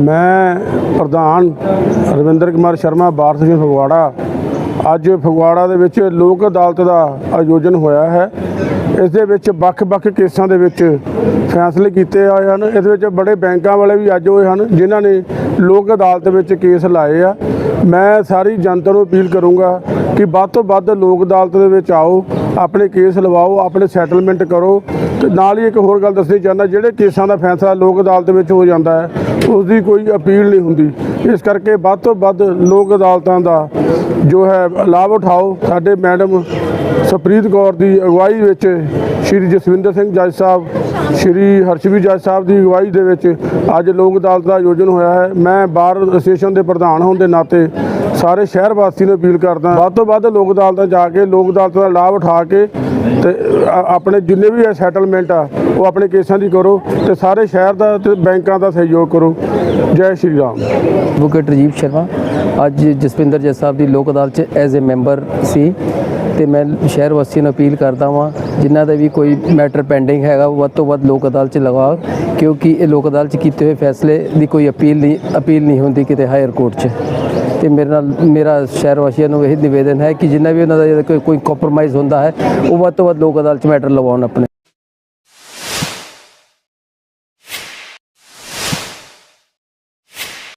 ਮੈਂ ਪ੍ਰਧਾਨ ਰਵਿੰਦਰ ਕੁਮਾਰ ਸ਼ਰਮਾ ਭਾਰਤ ਸਿੰਘ ਫਗਵਾੜਾ। ਅੱਜ ਫਗਵਾੜਾ ਦੇ ਵਿੱਚ ਲੋਕ ਅਦਾਲਤ ਦਾ ਆਯੋਜਨ ਹੋਇਆ ਹੈ। ਇਸ ਦੇ ਵਿੱਚ ਵੱਖ-ਵੱਖ ਕੇਸਾਂ ਦੇ ਵਿੱਚ ਫੈਸਲੇ ਕੀਤੇ ਆਏ ਹਨ। ਇਸ ਵਿੱਚ ਬੜੇ ਬੈਂਕਾਂ ਵਾਲੇ ਵੀ ਅੱਜ ਹੋਏ ਹਨ, ਜਿਨ੍ਹਾਂ ਨੇ ਲੋਕ ਅਦਾਲਤ ਵਿੱਚ ਕੇਸ ਲਾਏ ਆ। ਮੈਂ ਸਾਰੀ ਜਨਤਾ ਨੂੰ ਅਪੀਲ ਕਰੂੰਗਾ ਕਿ ਵੱਧ ਤੋਂ ਵੱਧ ਲੋਕ ਅਦਾਲਤ ਦੇ ਵਿੱਚ ਆਓ, ਆਪਣੇ ਕੇਸ ਲਵਾਓ, ਆਪਣੇ ਸੈਟਲਮੈਂਟ ਕਰੋ। ਤੇ ਨਾਲ ਹੀ ਇੱਕ ਹੋਰ ਗੱਲ ਦੱਸਣੀ ਚਾਹੁੰਦਾ, ਜਿਹੜੇ ਕੇਸਾਂ ਦਾ ਫੈਸਲਾ ਲੋਕ ਅਦਾਲਤ ਵਿੱਚ ਹੋ ਜਾਂਦਾ ਹੈ ਉਸ ਦੀ ਕੋਈ ਅਪੀਲ ਨਹੀਂ ਹੁੰਦੀ। ਇਸ ਕਰਕੇ ਵੱਧ ਤੋਂ ਵੱਧ ਲੋਕ ਅਦਾਲਤਾਂ ਦਾ ਜੋ ਹੈ, ਲਾਭ ਉਠਾਓ। ਸਾਡੇ ਮੈਡਮ ਸਪ੍ਰੀਤ ਕੌਰ ਦੀ ਅਗਵਾਈ ਵਿੱਚ ਸ਼੍ਰੀ ਜਸਵਿੰਦਰ ਸਿੰਘ ਜੱਜ ਸਾਹਿਬ ਸ਼੍ਰੀ ਹਰਸ਼ਵੀਰ ਜੱਜ ਸਾਹਿਬ ਦੀ ਅਗਵਾਈ ਦੇ ਵਿੱਚ ਅੱਜ ਲੋਕ ਅਦਾਲਤ ਦਾ ਆਯੋਜਨ ਹੋਇਆ ਹੈ। ਮੈਂ ਬਾਰ ਐਸੋਸੀਏਸ਼ਨ ਦੇ ਪ੍ਰਧਾਨ ਹੋਣ ਦੇ ਨਾਤੇ ਸਾਰੇ ਸ਼ਹਿਰ ਵਾਸੀ ਨੂੰ ਅਪੀਲ ਕਰਦਾ ਵੱਧ ਤੋਂ ਵੱਧ ਲੋਕ ਅਦਾਲਤਾਂ ਜਾ ਕੇ ਲੋਕ ਅਦਾਲਤ ਦਾ ਲਾਭ ਉਠਾ ਕੇ ਤੇ ਆਪਣੇ ਜਿੰਨੇ ਵੀ ਸੈਟਲਮੈਂਟ ਆ, ਉਹ ਆਪਣੇ ਕੇਸਾਂ ਦੀ ਕਰੋ ਤੇ ਸਾਰੇ ਸ਼ਹਿਰ ਦਾ ਤੇ ਬੈਂਕਾਂ ਦਾ ਸਹਿਯੋਗ ਕਰੋ। ਜੈ ਸ਼੍ਰੀ ਰਾਮ। ਐਡਵੋਕੇਟ ਰਜੀਵ ਸ਼ਰਮਾ, ਅੱਜ ਜਸਵਿੰਦਰ ਜੱਜ ਸਾਹਿਬ ਦੀ ਲੋਕ ਅਦਾਲਤ 'ਚ ਐਜ਼ ਅ ਮੈਂਬਰ ਸੀ ਤੇ ਮੈਂ ਸ਼ਹਿਰ ਵਾਸੀਆਂ ਨੂੰ ਅਪੀਲ ਕਰਦਾ ਵਾਂ, ਜਿਨ੍ਹਾਂ ਦਾ ਵੀ ਕੋਈ ਮੈਟਰ ਪੈਂਡਿੰਗ ਹੈਗਾ ਵੱਧ ਤੋਂ ਵੱਧ ਲੋਕ ਅਦਾਲਤ 'ਚ ਲਗਾਓ ਕਿਉਂਕਿ ਇਹ ਲੋਕ ਅਦਾਲਤ 'ਚ ਕੀਤੇ ਹੋਏ ਫੈਸਲੇ ਦੀ ਕੋਈ ਅਪੀਲ ਨਹੀਂ ਅਪੀਲ ਨਹੀਂ ਹੁੰਦੀ ਕਿਤੇ ਹਾਇਰ ਕੋਰਟ 'ਚ। ਤੇ ਮੇਰੇ ਨਾਲ, ਮੇਰਾ ਸ਼ਹਿਰ ਵਾਸੀਆਂ ਨੂੰ ਇਹ ਨਿਵੇਦਨ ਹੈ ਕਿ ਜਿੰਨਾ ਵੀ ਉਹਨਾਂ ਦਾ ਕੋਈ ਕੋਈ ਕੰਪਰੋਮਾਈਜ਼ ਹੁੰਦਾ ਹੈ, ਉਹ ਵੱਧ ਤੋਂ ਵੱਧ ਲੋਕ ਅਦਾਲਤ 'ਚ ਮੈਟਰ ਲਗਾਉਣ ਆਪਣੇ।